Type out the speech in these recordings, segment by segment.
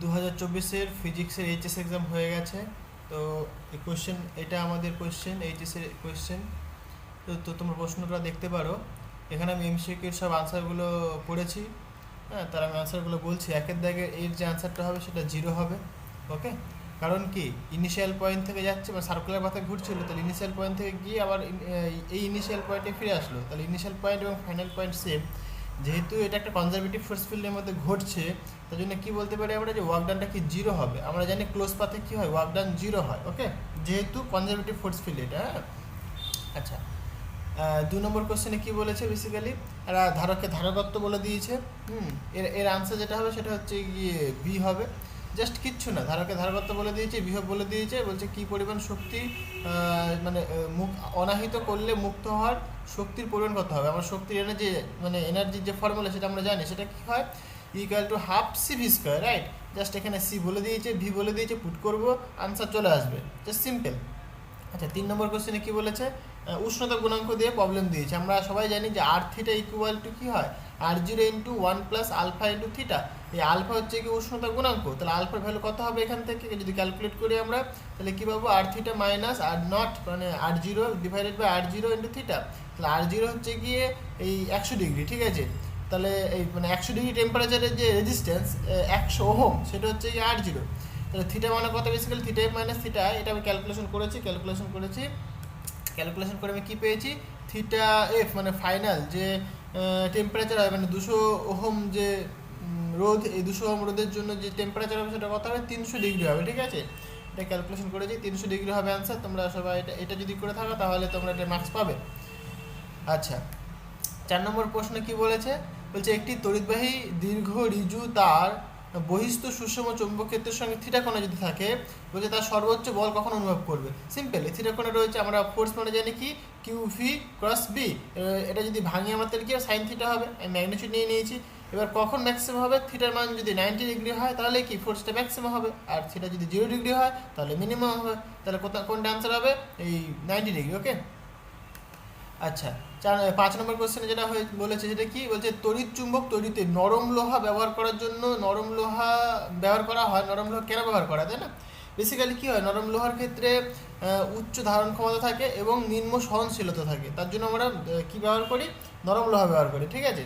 দু হাজার চব্বিশের ফিজিক্সের এইচএস এক্সাম হয়ে গেছে। তো এই কোয়েশ্চেন এটা আমাদের কোয়েশ্চেন এইচএসের কোয়েশ্চেন তো তো তোমরা প্রশ্নটা দেখতে পারো। এখানে আমি এমসিকিউর সব আনসারগুলো পড়েছি। হ্যাঁ তার আমি আনসারগুলো বলছি। একের দাগে এর যে আনসারটা হবে সেটা জিরো হবে ওকে কারণ কি? ইনিশিয়াল পয়েন্ট থেকে যাচ্ছে বা সার্কুলার পাথে ঘুরছিল, তাহলে ইনিশিয়াল পয়েন্ট থেকে গিয়ে আবার, এই ইনিশিয়াল পয়েন্টে ফিরে আসলো। তাহলে ইনিশিয়াল পয়েন্ট এবং ফাইনাল পয়েন্ট সেম যেহেতু এটা একটা কনজারভেটিভ ফোর্স ফিল্ডের মধ্যে ঘটছে, তার জন্য কী বলতে পারি আমরা যে ওয়ার্ক ডানটা কি জিরো হবে? আমরা জানি ক্লোজ পাথে কী হয়? ওয়ার্ক ডান জিরো হয় ওকে যেহেতু কনজারভেটিভ ফোর্স ফিল্ড এটা হ্যাঁ? আচ্ছা দু নম্বর কোশ্চেনে কী বলেছে বেসিক্যালি এরা ধারককে ধারকত্ব বলে দিয়েছে, হুম? এর এর আনসার যেটা হবে সেটা হচ্ছে গিয়ে বি হবে। জাস্ট কিচ্ছু না। ধারকে ধারকত্ব বলে দিয়েছে বিহব বলে দিয়েছে, বলছে কি পরিমাণ শক্তি মানে মুখ অনাহিত করলে মুক্ত হওয়ার শক্তির পরিমাণ কত হবে? আমার শক্তির এনার্জি মানে এনার্জির যে ফর্মুলা সেটা আমরা জানি, সেটা কি হয়? Equal to half C V square right just এখানে সি বলে দিয়েছে ভি বলে দিয়েছে পুট করব আনসার চলে আসবে। জাস্ট সিম্পল আচ্ছা তিন নম্বর কোশ্চেনে কি বলেছে? উষ্ণতা গুণাঙ্ক দিয়ে প্রবলেম দিয়েছে। আমরা সবাই জানি যে আর থিটা ইকুয়াল টু কী হয়? R zero into one plus alpha into theta এই আলফা হচ্ছে কি উষ্ণতা গুণাঙ্ক? তাহলে আলফার ভ্যালু কত হবে এখান থেকে? যদি ক্যালকুলেট করি আমরা, তাহলে কী পাবো? R theta minus R naught মানে R zero divided by R zero into theta তাহলে আর জিরো হচ্ছে গিয়ে এই একশো ডিগ্রি ঠিক আছে? তাহলে এই মানে একশো ডিগ্রি টেম্পারেচারের যে রেজিস্ট্যান্স একশো ওহম, সেটা হচ্ছে গিয়ে আর জিরো তাহলে থিটা মানে কত? বেসিক্যালি থিটা মাইনাস থিটা এটা আমি ক্যালকুলেশন করেছি ক্যালকুলেশন করেছি। ক্যালকুলেশন করে আমি কী পেয়েছি? থিটা এফ মানে ফাইনাল যে টেম্পারেচার হয় মানে দুশো ওহম যে রোদ এই দুশো ওহম রোদের জন্য যে টেম্পারেচার হবে সেটা কত হবে? তিনশো ডিগ্রি হবে, ঠিক আছে? এটা ক্যালকুলেশন করেছি, তিনশো ডিগ্রি হবে অ্যান্সার তোমরা সবাই এটা এটা যদি করে থাকো তাহলে তোমরা এটা মার্কস পাবে। আচ্ছা চার নম্বর প্রশ্ন কি বলেছে? বলছে, একটি তড়িৎবাহী দীর্ঘ রিজু তার বহিস্থ সুষম চৌম্বক ক্ষেত্রের সঙ্গে থিটা যদি থাকে, বলছে তার সর্বোচ্চ বল কখন অনুভব করবে? সিম্পল থিটা কোণে রয়েছে আমরা ফোর্স মানে জানি কি? কিউ ভি ক্রস বি এটা যদি ভাঙি আমার তাহলে কি সাইন থিটা হবে, আমি ম্যাগনিচিউড নিয়ে নিয়েছি। এবার কখন ম্যাক্সিমাম হবে? থিটার মান যদি নাইনটি ডিগ্রি হয়, তাহলে কি? ফোর্সটা ম্যাক্সিমাম হবে। আর থিটা যদি জিরো ডিগ্রি হয়, তাহলে মিনিমাম হবে। তাহলে কোথা, কোনটা অ্যান্সার হবে? এই নাইনটি ডিগ্রি ওকে আচ্ছা পাঁচ নম্বর কোশ্চেনে যেটা হয়ে, বলেছে সেটা কি? বলছে, তড়িৎ চুম্বক তৈরিতে নরম লোহা ব্যবহার করার জন্য নরম লোহা ব্যবহার করা হয়, নরম লোহা কেন ব্যবহার করা তাই না? বেসিক্যালি কী হয়? নরম লোহার ক্ষেত্রে উচ্চ ধারণ ক্ষমতা থাকে এবং নিম্ন সহনশীলতা থাকে। তার জন্য আমরা কী ব্যবহার করি? নরম লোহা ব্যবহার করি, ঠিক আছে?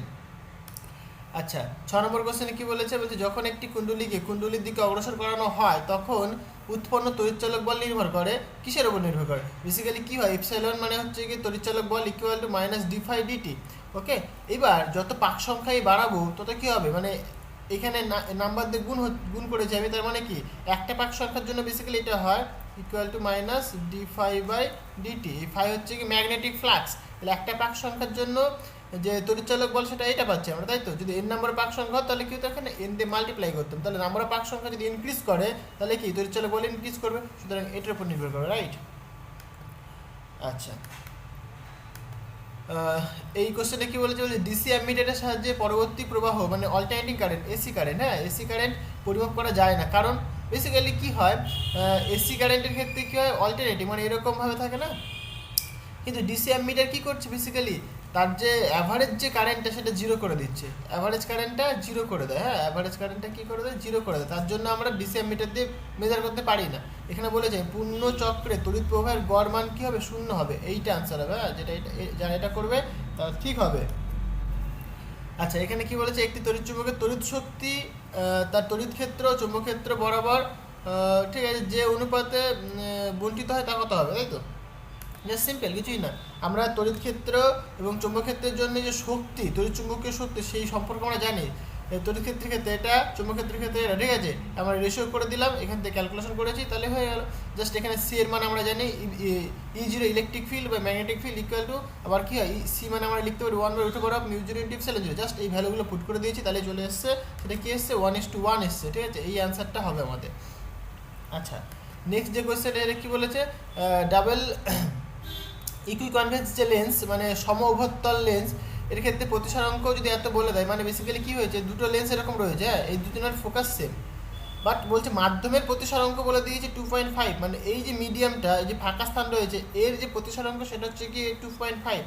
আচ্ছা ছ নম্বর কোশ্চেনে কি বলেছে? বলছে, যখন একটি কুণ্ডলীকে কুণ্ডলীর দিকে অগ্রসর করানো হয়, তখন উৎপন্ন তড়িৎচালক বল নির্ভর করে। কিসের উপর নির্ভর করে? বেসিক্যালি কি হয়? এপসাইলন মানে হচ্ছে কি, তড়িৎচালক বল equal to minus D phi DT okay এবার যত পাক সংখ্যাই বাড়াবো, তত কি হবে? মানে এখানে নাম্বার দিয়ে গুণ গুণ করেছি আমি, তার মানে কি? একটা পাক সংখ্যার জন্য বেসিক্যালি এটা হয় equal to minus D phi by DT phi হচ্ছে কি ম্যাগনেটিক ফ্লাক্স তাহলে একটা পাক সংখ্যার জন্য যে তড়িৎচালক বল সেটা এটা পাচ্ছি আমরা, তাই তো? যদি এন নাম্বার পাক সংখ্যা তাহলে কি এখানে এন দিয়ে মাল্টিপ্লাই করতাম। তাহলে নাম্বার পাক সংখ্যা যদি ইনক্রিজ করে, তাহলে কি? তড়িৎচালক বল ইনক্রিজ করবে। সুতরাং এটার উপর নির্ভর করবে রাইট আচ্ছা। এই কোশ্চেনে কি বলেছে? বলছে ডিসি অ্যামিটারের সাহায্যে পরবর্তী প্রবাহ মানে অল্টারনেটিং কারেন্ট এসি কারেন্ট হ্যাঁ? এসি কারেন্ট পরিমাপ করা যায় না। কারণ বেসিক্যালি কি হয়? এসি কারেন্টের ক্ষেত্রে কি হয়? অল্টারনেটিং মানে এরকমভাবে থাকে না? কিন্তু ডিসি অ্যামিটার কি করছে? বেসিক্যালি তার যে অ্যাভারেজ যে কারেন্টটা সেটা জিরো করে দিচ্ছে। অ্যাভারেজ কারেন্টটা জিরো করে দেয় হ্যাঁ? অ্যাভারেজ কারেন্টটা কী করে দেয়? জিরো করে দেয়। তার জন্য আমরা ডিসি অ্যামিটার দিয়ে মেজার করতে পারি না। এখানে বলে যায়, পূর্ণ চক্রে তড়িৎ প্রবাহের গড় মান কী হবে? শূন্য হবে। এইটা আনসার হবে হ্যাঁ? যেটা এটা যারা এটা করবে তারা ঠিক হবে। আচ্ছা এখানে কি বলেছে? একটি তড়িৎ চুম্বকের তড়িৎ শক্তি তার তড়িৎ ক্ষেত্র, চুম্বক ক্ষেত্র বরাবর ঠিক আছে, যে অনুপাতে বণ্টিত হয় তা কত হবে? তাই তো? জাস্ট সিম্পল কিছুই না আমরা তড়িৎ ক্ষেত্র এবং চুম্বক ক্ষেত্রের জন্য যে শক্তি, তড়িৎ চুম্বকীয় শক্তি, সেই সম্পর্কে আমরা জানি। তড়িৎ ক্ষেত্রের ক্ষেত্রে এটা, চুম্বক ক্ষেত্রের ক্ষেত্রে এটা, ঠিক আছে? আমরা রেশিও করে দিলাম, এখান থেকে ক্যালকুলেশন করেছি, তাহলে হয়ে গেল। জাস্ট এখানে সি এর মান আমরা জানি ই জিরো ইলেকট্রিক ফিল্ড বা ম্যাগনেটিক ফিল্ড ইকুয়াল টু আবার কি হয়? সি মানে আমরা লিখতে পারি one by root over of mu zero into epsilon zero just এই ভ্যালুগুলো পুট করে দিয়েছি, তাহলে চলে এসছে, সেটা কি এসছে? ওয়ান ইস টু ওয়ান এসছে, ঠিক আছে? এই অ্যান্সারটা হবে আমাদের। আচ্ছা নেক্সট যে কোয়েশ্চেন এর কি বলেছে? ডাবল ইকুই কনভেন্স যে লেন্স মানে সম উভত্তল লেন্স এর ক্ষেত্রে প্রতিসরাঙ্ক যদি এত বলে দেয় মানে বেসিক্যালি কি হয়েছে, দুটো লেন্স এরকম রয়েছে হ্যাঁ এই দুজনের ফোকাস সেম বাট বলছে মাধ্যমের প্রতিসরাঙ্ক বলে দিয়েছে টু পয়েন্ট ফাইভ মানে এই যে মিডিয়ামটা এই যে ফাঁকা স্থান রয়েছে, এর যে প্রতিসরাঙ্ক সেটা হচ্ছে কি টু পয়েন্ট ফাইভ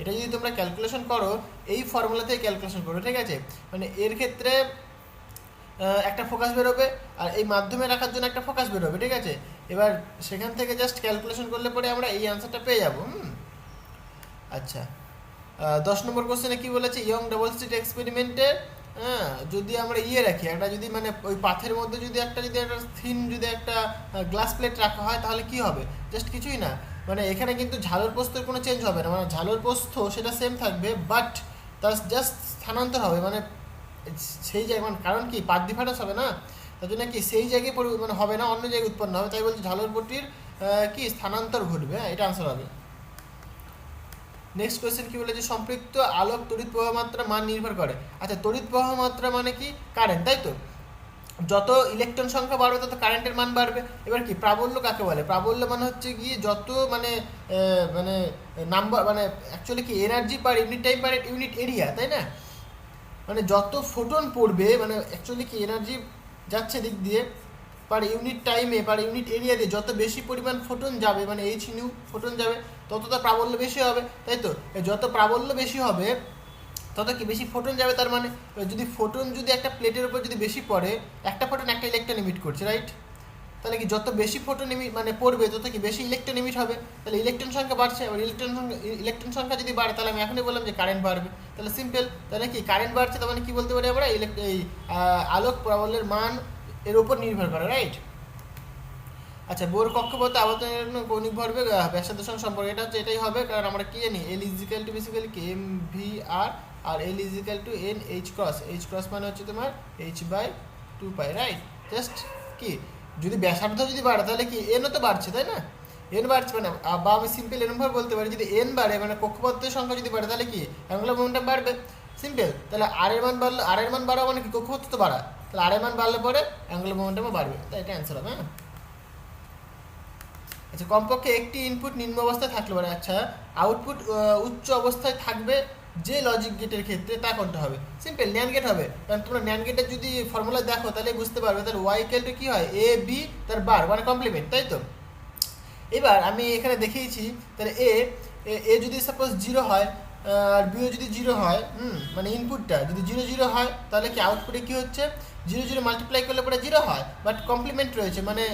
এটা যদি তোমরা ক্যালকুলেশন করো, এই ফর্মুলা থেকে ক্যালকুলেশন করো, ঠিক আছে? মানে এর ক্ষেত্রে একটা ফোকাস বেরোবে, আর এই মাধ্যমে রাখার জন্য একটা ফোকাস বেরোবে, ঠিক আছে? এবার সেখান থেকে জাস্ট ক্যালকুলেশন করলে পরে আমরা এই অ্যান্সারটা পেয়ে যাব, হুম? আচ্ছা। দশ নম্বর কোশ্চেনে কি বলেছে? ইয়ং ডাবল স্লিট এক্সপেরিমেন্টে হ্যাঁ যদি আমরা ইয়ে রাখি, একটা যদি মানে ওই পাথের মধ্যে যদি একটা যদি একটা থিন যদি একটা গ্লাস প্লেট রাখা হয়, তাহলে কি হবে? জাস্ট কিছুই না। মানে এখানে কিন্তু ঝালর পোস্তর কোনো চেঞ্জ হবে না। মানে ঝালর পোস্ত, সেটা সেম থাকবে বাট তার জাস্ট স্থানান্তর হবে। মানে সেই জায়গায় মানে কারণ কি? পাত ডিফারেন্স হবে না? তার জন্য কি সেই জায়গায় মানে হবে না অন্য জায়গায় উৎপন্ন হবে? তাই বলছে ঝালর পট্টির আহ, কি স্থানান্তর ঘটবে? হ্যাঁ এটা আনসার হবে। নেক্সট কোয়েশ্চেন কি বলেছে সম্পৃক্ত আলোক তড়িৎ প্রবাহ মাত্রা মান নির্ভর করে। আচ্ছা তড়িৎ প্রবাহ মাত্রা মানে কি? কারেন্ট তাই তো? যত ইলেকট্রন সংখ্যা বাড়বে তত কারেন্টের মান বাড়বে। এবার কি প্রাবল্য কাকে বলে? প্রাবল্য মানে হচ্ছে গিয়ে যত মানে মানে নাম্বার মানে অ্যাকচুয়ালি কি energy per unit time per unit area তাই না? মানে যত ফোটন পড়বে মানে অ্যাকচুয়ালি কি এনার্জি যাচ্ছে দিক দিয়ে পার ইউনিট টাইমে পার ইউনিট এরিয়াতে যত বেশি পরিমাণ ফোটন যাবে মানে এইচ নিউ ফোটন যাবে তত তার প্রাবল্য বেশি হবে, তাই তো? যত প্রাবল্য বেশি হবে, তত কি বেশি ফোটন যাবে? তার মানে যদি ফোটন যদি একটা প্লেটের উপর যদি বেশি পড়ে, একটা ফোটন একটা ইলেকট্রন ইমিট করছে রাইট তাহলে কি যত বেশি ফোটন ইমিট মানে পড়বে, তত কি বেশি ইলেকট্রন ইমিট হবে? তাহলে ইলেকট্রন সংখ্যা বাড়ছে, এবার ইলেকট্রন সংখ্যা ইলেকট্রন সংখ্যা যদি বাড়ে, তাহলে আমি এখনই বললাম যে কারেন্ট বাড়বে। তাহলে সিম্পল তাহলে কি কারেন্ট বাড়ছে তার মানে কি বলতে পারি আমরা? এই আলোক প্রাবল্যের মান এর উপর নির্ভর করে রাইট আচ্ছা বোর কক্ষপথ আবর্তনের জন্য কৌণিক ব্যাসার্ধের সঙ্গে সম্পর্ক এটা হচ্ছে, এটাই হবে, কারণ আমরা কি জানি? L is equal to basically K M V R R L is equal to N H cross H cross মানে হচ্ছে তোমার H by two pi right just কি? যদি ব্যাসার্ধ যদি বাড়ে, তাহলে কি এনও তো বাড়ছে, তাই না? এন বাড়ছে মানে বা আমি সিম্পল এরকমভাবে বলতে পারি, যদি এন বাড়ে মানে কক্ষপথের সংখ্যা যদি বাড়ে, তাহলে কি অ্যাঙ্গুলার মোমেন্টাম বাড়বে? সিম্পল তাহলে আর এর মান বাড়লে আর এর মান বাড়া মানে কি? কক্ষপথ তো বাড়া তাহলে আর এর মান বাড়লে পরে অ্যাঙ্গুলার মোমেন্টামও বাড়বে। তাই এটা অ্যান্সার হবে হ্যাঁ? আচ্ছা কমপক্ষে একটি ইনপুট নিম্ন অবস্থায় থাকলে পারে আচ্ছা আউটপুট উচ্চ অবস্থায় থাকবে যে লজিক গেটের ক্ষেত্রে তা করতে হবে। সিম্পল ন্যান গেট হবে। কারণ তোমরা ন্যান গেটের যদি ফর্মুলা দেখো, তাহলে বুঝতে পারবে তাহলে ওয়াই ইকুয়াল কী হয়? এ বি তার বার মানে কমপ্লিমেন্ট তাই তো? এবার আমি এখানে দেখিয়েছি, তাহলে এ এ যদি সাপোজ জিরো হয় আর বিও যদি জিরো হয় মানে ইনপুটটা যদি জিরো জিরো হয়, তাহলে কি আউটপুটে কি হচ্ছে? জিরো জিরো মাল্টিপ্লাই করলে পরে জিরো হয় বাট কমপ্লিমেন্ট রয়েছে মানে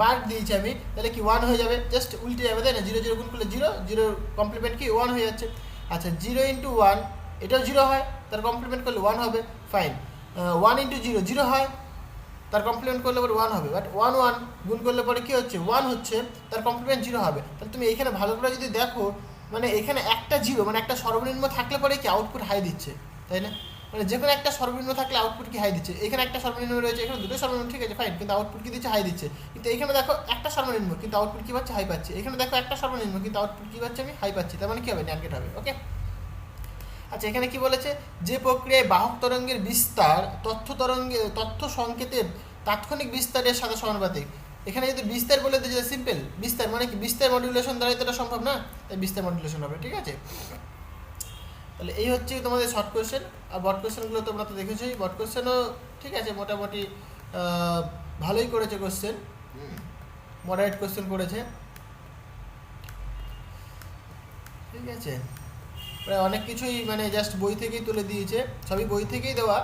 বার দিয়েছি আমি, তাহলে কি ওয়ান হয়ে যাবে? জাস্ট উল্টে যাবে, তাই না? জিরো জিরো গুণ করলে জিরো জিরো কমপ্লিমেন্ট কি? ওয়ান হয়ে যাচ্ছে। আচ্ছা জিরো ইন্টু ওয়ান এটাও জিরো হয়, তার কমপ্লিমেন্ট করলে ওয়ান হবে fine one into zero zero হয়, তার কমপ্লিমেন্ট করলে পরে ওয়ান হবে। বাট ওয়ান ওয়ান গুণ করলে পরে কী হচ্ছে? ওয়ান হচ্ছে, তার কমপ্লিমেন্ট জিরো হবে। তাহলে তুমি এখানে ভালো করে যদি দেখো মানে এখানে একটা জিরো মানে একটা সর্বনিম্ন থাকলে পরে কি আউটপুট হাই দিচ্ছে, তাই না? মানে যে কোনো একটা সর্বনিম্ন থাকলে আউটপুট কি হাই দিচ্ছে? এখানে একটা সর্বনিম্ন রয়েছে, এখানে দুটো সর্বনিম্ন, ঠিক আছে ফাইন কিন্তু আউটপুট কি দিচ্ছে? হাই দিচ্ছে। কিন্তু এখানে দেখো একটা সর্বনিম্ন, কিন্তু আউটপুট কি পাচ্ছে? হাই পাচ্ছে। এখানে দেখো একটা সর্বনিম্ন, কিন্তু আউটপুট কি পাচ্ছে? আমি হাই পাচ্ছি। তার মানে কি হবে? ন্যানগেট হবে ওকে আচ্ছা এখানে কি বলেছে? যে প্রক্রিয়ায় বাহক তরঙ্গের বিস্তার, তথ্য তরঙ্গে, তথ্য সংকেতের তাৎক্ষণিক বিস্তারের সাথে সমানুপাতিক। এখানে যদি বিস্তার বলে দিয়েছে সিম্পল বিস্তার মানে কি? বিস্তার মডুলেশন দ্বারা এটা সম্ভব না? তাই বিস্তার মডুলেশন হবে, ঠিক আছে? তাহলে এই হচ্ছে তোমাদের শর্ট কোয়েশ্চেন আর বট কোয়েশ্চেনগুলো তোমরা তো দেখেছোই। বট কোয়েশ্চেনও ঠিক আছে মোটামুটি ভালোই করেছে কোয়েশ্চেন মডারেট কোয়েশ্চেন করেছে। ঠিক আছে। প্রায় অনেক কিছুই মানে জাস্ট বই থেকেই তুলে দিয়েছে। সবই বই থেকেই দেওয়া।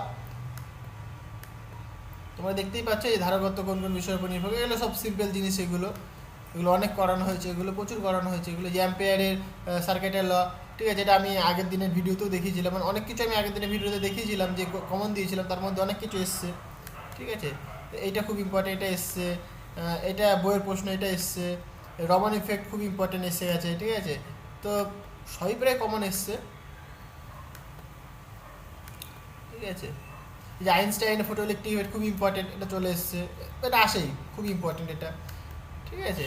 তোমরা দেখতেই পাচ্ছ এই ধারাগত কোন কোন বিষয়ের উপর নির্ভর এগুলো সব সিম্পল জিনিস এগুলো। এগুলো অনেক করানো হয়েছে এগুলো প্রচুর করানো হয়েছে। এগুলো যে সার্কেটের ল ঠিক আছে, এটা আমি আগের দিনের ভিডিওতেও দেখিয়েছিলাম। মানে অনেক কিছু আমি আগের দিনের ভিডিওতে দেখিয়েছিলাম, যে কমন দিয়েছিলাম, তার মধ্যে অনেক কিছু এসছে। ঠিক আছে? এইটা খুব ইম্পর্টেন্ট এটা এসছে। এটা বইয়ের প্রশ্ন, এটা এসছে। রমন ইফেক্ট খুব ইম্পর্টেন্ট এসে গেছে, ঠিক আছে? তো সবই প্রায় কমন এসছে। ঠিক আছে? যে আইনস্টাইনের ফটো ইলেকট্রিক খুব ইম্পর্টেন্ট এটা চলে এসছে। এটা আসেই, খুব ইম্পর্টেন্ট এটা। ঠিক আছে?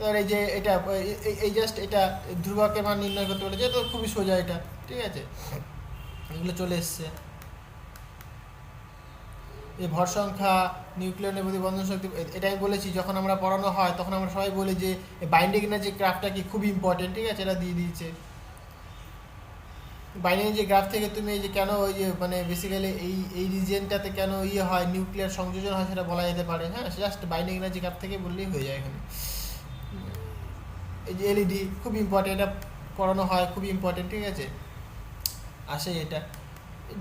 এবার এই যে এটা, এই- জাস্ট এটা ধ্রুবকের মান নির্ণয় করতে বলেছে তো খুবই সোজা এটা, ঠিক আছে? এগুলো চলে এসছে। এই ভর সংখ্যা নিউক্লিয়ার নেপথ্য বন্ধন শক্তি এটা আমি বলেছি, যখন আমরা পড়ানো হয়, তখন আমরা সবাই বলি যে বাইন্ডিং এনার্জি গ্রাফটা কি খুব ইম্পর্টেন্ট ঠিক আছে? এটা দিয়ে দিয়েছে। বাইন্ডিং যে গ্রাফ থেকে তুমি এই যে কেন ওই যে মানে বেসিক্যালি এই এই রিজিয়নটাতে কেন ইয়ে হয় নিউক্লিয়ার সংযোজন হয়, সেটা বলা যেতে পারে হ্যাঁ? জাস্ট বাইনারি এনার্জি গ্রাফ থেকে বললেই হয়ে যায় এখানে। এই যে এলইডি খুব ইম্পর্টেন্ট এটা পড়ানো হয় খুব ইম্পর্টেন্ট ঠিক আছে? আসে এটা।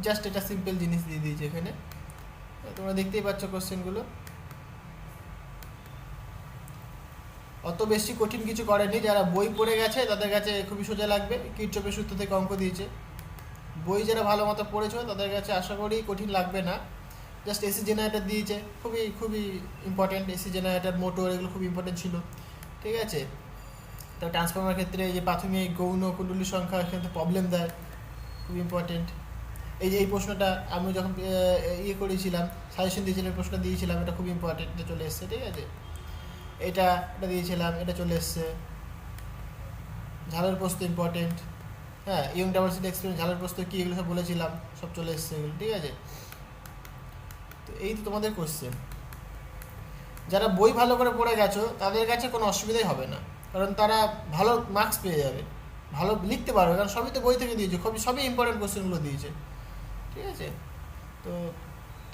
জাস্ট এটা সিম্পল জিনিস দিয়ে দিয়েছে এখানে। তোমরা দেখতেই পাচ্ছ কোশ্চেনগুলো অত বেশি কঠিন কিছু করেনি, যারা বই পড়ে গেছে, তাদের কাছে খুবই সোজা লাগবে। কিরচপের সূত্র থেকে অঙ্ক দিয়েছে। বই যারা ভালো মতো পড়েছো, তাদের কাছে আশা করি কঠিন লাগবে না। জাস্ট এসি জেনারেটার দিয়েছে। খুবই খুবই ইম্পর্টেন্ট এসি জেনারেটর মোটর এগুলো খুব ইম্পর্টেন্ট ছিল। ঠিক আছে? তো ট্রান্সফর্মার ক্ষেত্রে এই যে প্রাথমিক গৌণ কুণ্ডলী সংখ্যা এখানে প্রবলেম দেয়, খুব ইম্পর্টেন্ট এই যে এই প্রশ্নটা আমি যখন ইয়ে করেছিলাম সাজেশন দিয়েছিলাম এই প্রশ্নটা দিয়েছিলাম, এটা খুব ইম্পর্টেন্ট এটা চলে এসছে, ঠিক আছে? এটা এটা দিয়েছিলাম, এটা চলে এসছে। ঝালের প্রশ্ন ইম্পর্টেন্ট হ্যাঁ ইয়ং ডাইভার্সিটি এক্সপিরিয়েন্স ঝালের প্রস্তুত কী, এগুলো সব বলেছিলাম, সব চলে এসছে এগুলো, ঠিক আছে? তো এই তো তোমাদের কোশ্চেন যারা বই ভালো করে পড়ে গেছো, তাদের কাছে কোনো অসুবিধাই হবে না। কারণ তারা ভালো মার্কস পেয়ে যাবে, ভালো লিখতে পারবে, কারণ সবই তো বই থেকে দিয়েছে খুবই সবই ইম্পর্টেন্ট কোশ্চেনগুলো দিয়েছে। ঠিক আছে? তো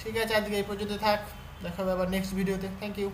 ঠিক আছে আজকে এই পর্যন্ত থাক, দেখা হবে আবার নেক্সট ভিডিওতে থ্যাংক ইউ